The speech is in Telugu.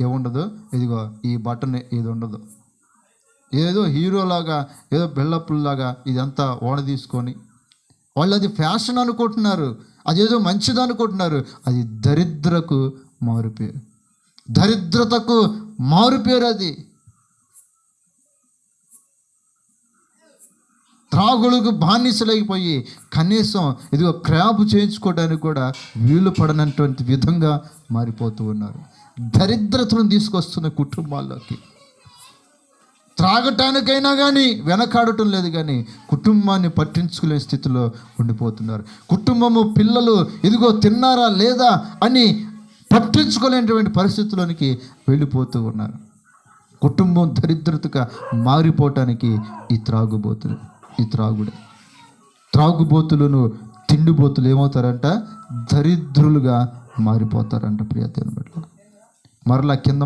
ఏముండదు? ఇదిగో ఈ బటన్ ఇది ఉండదు. ఏదో హీరోలాగా ఏదో బిల్డప్లాగా ఇదంతా ఓడ తీసుకొని వాళ్ళు అది ఫ్యాషన్ అనుకుంటున్నారు అదేదో మంచిది అనుకుంటున్నారు. అది దరిద్రకు మారుపేరు దరిద్రతకు మారుపేరు అది. త్రాగులకు బానిసలైపోయి కనీసం ఇదిగో క్రాపు చేయించుకోవడానికి కూడా వీలు పడనటువంటి విధంగా మారిపోతూ ఉన్నారు. దరిద్రతను తీసుకొస్తున్న కుటుంబాల్లోకి. త్రాగటానికైనా కానీ వెనకాడటం లేదు కానీ కుటుంబాన్ని పట్టించుకునే స్థితిలో ఉండిపోతున్నారు. కుటుంబము పిల్లలు ఇదిగో తిన్నారా లేదా అని పట్టించుకోలేనటువంటి పరిస్థితుల్లోనికి వెళ్ళిపోతూ ఉన్నారు. కుటుంబం దరిద్రతగా మారిపోవటానికి ఈ త్రాగుబోతులు. ఈ త్రాగుడే. త్రాగుబోతులను తిండిబోతులు ఏమవుతారంట? దరిద్రులుగా మారిపోతారంట ప్రియ బట్టి మరలా కింద